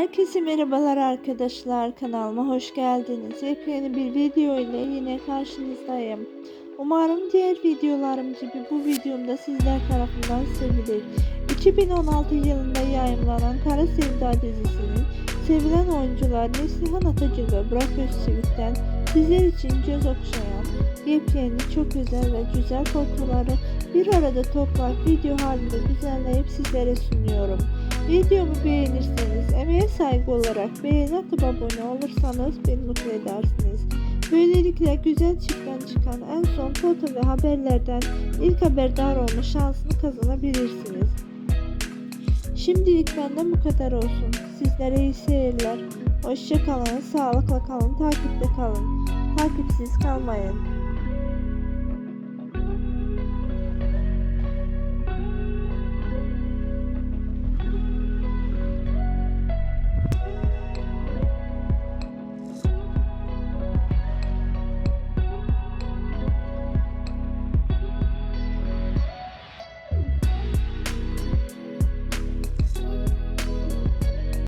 Herkese merhabalar arkadaşlar kanalıma hoş geldiniz. Yepyeni bir video ile yine karşınızdayım. Umarım diğer videolarım gibi bu videomda sizler tarafından sevilir. 2016 yılında yayınlanan Kara Sevda dizisinin sevilen oyuncular Neslihan Atacıl ve Burak Özçivit'ten sizler için göz okşayan yepyeni çok özel ve güzel fotoğrafları bir arada toplayıp video halinde düzenleyip sizlere sunuyorum. Videomu beğenirseniz, emeğe saygı olarak beğeni atıp abone olursanız beni mutlu edersiniz. Böylelikle güzel çiftten çıkan en son foto ve haberlerden ilk haberdar olma şansını kazanabilirsiniz. Şimdilik benden bu kadar olsun. Sizlere iyi seyirler. Hoşça kalın, sağlıkla kalın, takipte kalın. Takipsiz kalmayın.